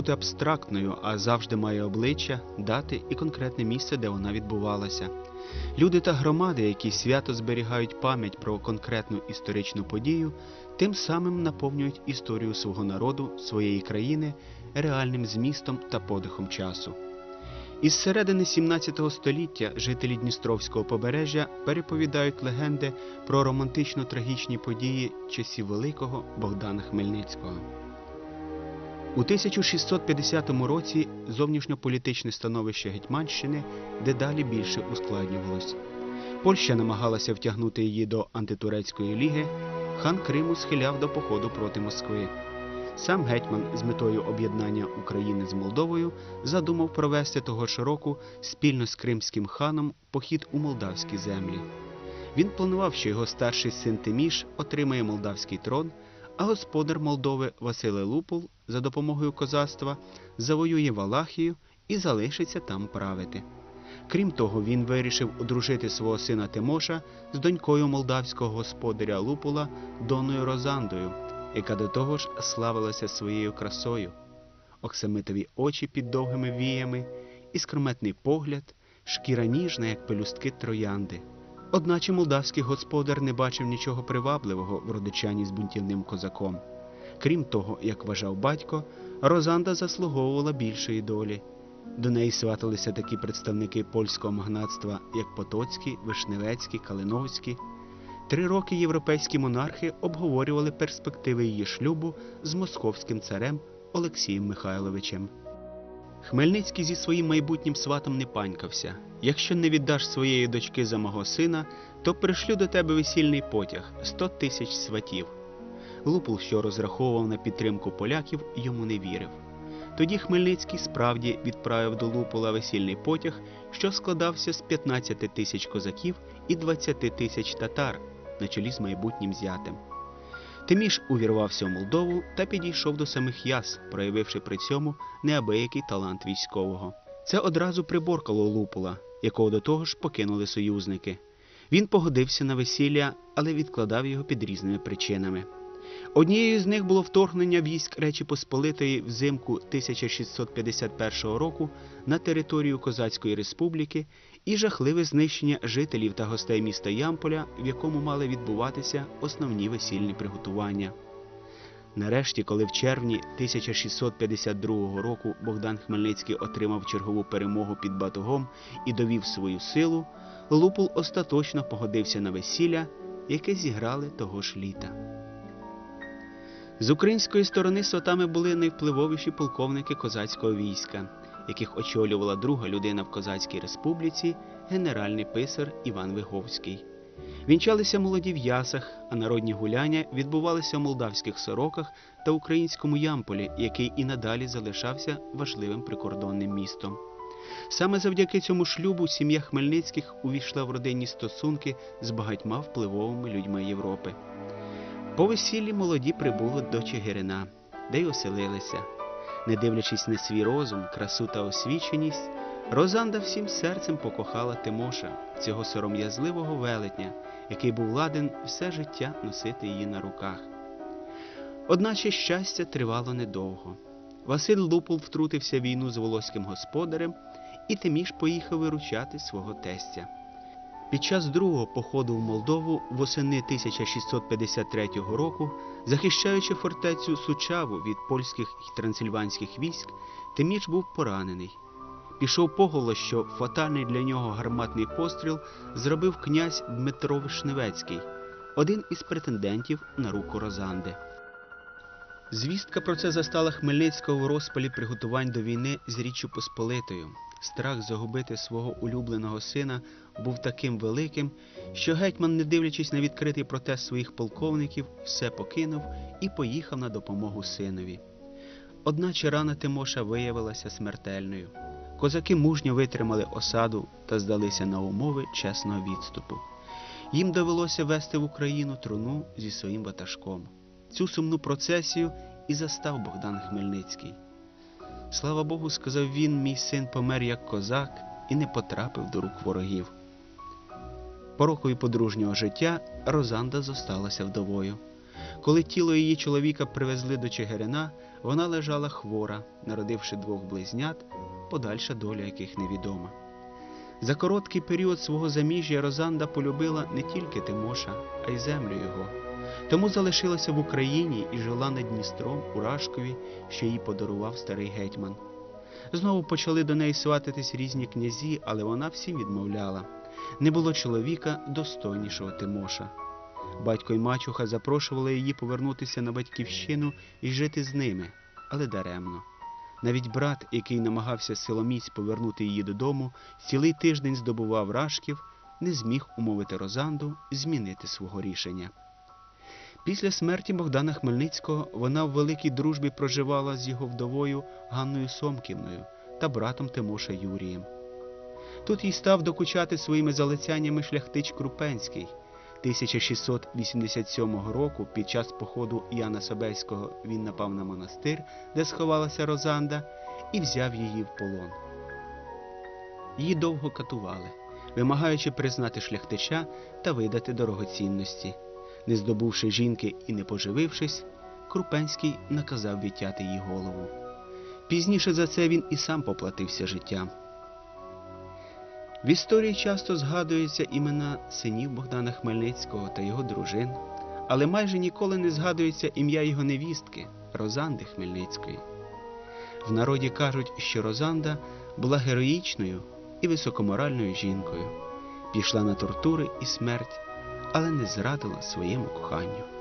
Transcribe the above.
бути абстрактною, а завжди має обличчя, дати і конкретне місце, де вона відбувалася. Люди та громади, які свято зберігають пам'ять про конкретну історичну подію, тим самим наповнюють історію свого народу, своєї країни реальним змістом та подихом часу. Із середини 17 століття жителі Дністровського побережжя переповідають легенди про романтично-трагічні події часів великого Богдана Хмельницького. У 1650 році зовнішньополітичне становище Гетьманщини дедалі більше ускладнювалось. Польща намагалася втягнути її до антитурецької ліги, хан Криму схиляв до походу проти Москви. Сам гетьман з метою об'єднання України з Молдовою задумав провести того ж року спільно з кримським ханом похід у молдавські землі. Він планував, що його старший син Тиміш отримає молдавський трон, а господар Молдови Василий Лупул за допомогою козацтва завоює Валахію і залишиться там правити. Крім того, він вирішив одружити свого сина Тимоша з донькою молдавського господаря Лупула Доною Розандою, яка до того ж славилася своєю красою. Оксамитові очі під довгими віями, іскрометний погляд, шкіра ніжна, як пелюстки троянди. Одначе молдавський господар не бачив нічого привабливого в родичані з бунтівним козаком. Крім того, як вважав батько, Розанда заслуговувала більшої долі. До неї сваталися такі представники польського магнатства, як Потоцький, Вишневецький, Калиновський. Три роки європейські монархи обговорювали перспективи її шлюбу з московським царем Олексієм Михайловичем. Хмельницький зі своїм майбутнім сватом не панькався. Якщо не віддаш своєї дочки за мого сина, то пришлю до тебе весільний потяг 100 тисяч сватів. Лупул, що розраховував на підтримку поляків, йому не вірив. Тоді Хмельницький справді відправив до Лупула весільний потяг, що складався з 15 тисяч козаків і 20 тисяч татар на чолі з майбутнім зятем. Тиміш увірвався в Молдову та підійшов до самих яс, проявивши при цьому неабиякий талант військового. Це одразу приборкало Лупула, якого до того ж покинули союзники. Він погодився на весілля, але відкладав його під різними причинами. Однією з них було вторгнення військ Речі Посполитої взимку 1651 року на територію Козацької республіки і жахливе знищення жителів та гостей міста Ямполя, в якому мали відбуватися основні весільні приготування. Нарешті, коли в червні 1652 року Богдан Хмельницький отримав чергову перемогу під Батугом і довів свою силу, Лупул остаточно погодився на весілля, яке зіграли того ж літа. З української сторони сватами були найвпливовіші полковники козацького війська, яких очолювала друга людина в Козацькій республіці, генеральний писар Іван Виговський. Вінчалися молоді в ясах, а народні гуляння відбувалися в молдавських сороках та українському Ямполі, який і надалі залишався важливим прикордонним містом. Саме завдяки цьому шлюбу сім'я Хмельницьких увійшла в родинні стосунки з багатьма впливовими людьми Європи. По весіллі молоді прибули до Чигирина, де й оселилися. Не дивлячись на свій розум, красу та освіченість, Розанда всім серцем покохала Тимоша, цього сором'язливого велетня, який був ладен все життя носити її на руках. Одначе щастя тривало недовго. Василь Лупул втрутився війну з волоським господарем, і Тиміш поїхав виручати свого тестя. Під час другого походу в Молдову восени 1653 року, захищаючи фортецю Сучаву від польських і трансильванських військ, Тиміш був поранений. Пішов поголос, що фатальний для нього гарматний постріл зробив князь Дмитро Вишневецький, один із претендентів на руку Розанди. Звістка про це застала Хмельницького в розпалі приготувань до війни з Річчю Посполитою. Страх загубити свого улюбленого сина був таким великим, що гетьман, не дивлячись на відкритий протест своїх полковників, все покинув і поїхав на допомогу синові. Одначе рана Тимоша виявилася смертельною. Козаки мужньо витримали осаду та здалися на умови чесного відступу. Їм довелося вести в Україну труну зі своїм ватажком. Цю сумну процесію і застав Богдан Хмельницький. Слава Богу, сказав він, мій син помер як козак і не потрапив до рук ворогів. По рокові подружнього життя Розанда зосталася вдовою. Коли тіло її чоловіка привезли до Чигирина, вона лежала хвора, народивши двох близнят, подальша доля яких невідома. За короткий період свого заміжжя Розанда полюбила не тільки Тимоша, а й землю його. Тому залишилася в Україні і жила над Дністром у Рашкові, що їй подарував старий гетьман. Знову почали до неї свататись різні князі, але вона всім відмовляла. Не було чоловіка достойнішого Тимоша. Батько й мачуха запрошували її повернутися на батьківщину і жити з ними, але даремно. Навіть брат, який намагався силоміць повернути її додому, цілий тиждень здобував рашків, не зміг умовити Розанду змінити свого рішення. Після смерті Богдана Хмельницького вона в великій дружбі проживала з його вдовою Ганною Сомківною та братом Тимоша Юрієм. Тут їй став докучати своїми залицяннями шляхтич Крупенський. 1687 року під час походу Яна Собельського він напав на монастир, де сховалася Розанда, і взяв її в полон. Її довго катували, вимагаючи признати шляхтича та видати дорогоцінності. Не здобувши жінки і не поживившись, Крупенський наказав відтяти їй голову. Пізніше за це він і сам поплатився життям. В історії часто згадуються імена синів Богдана Хмельницького та його дружин, але майже ніколи не згадується ім'я його невістки Розанди Хмельницької. В народі кажуть, що Розанда була героїчною і високоморальною жінкою, пішла на тортури і смерть, але не зрадила своєму коханню.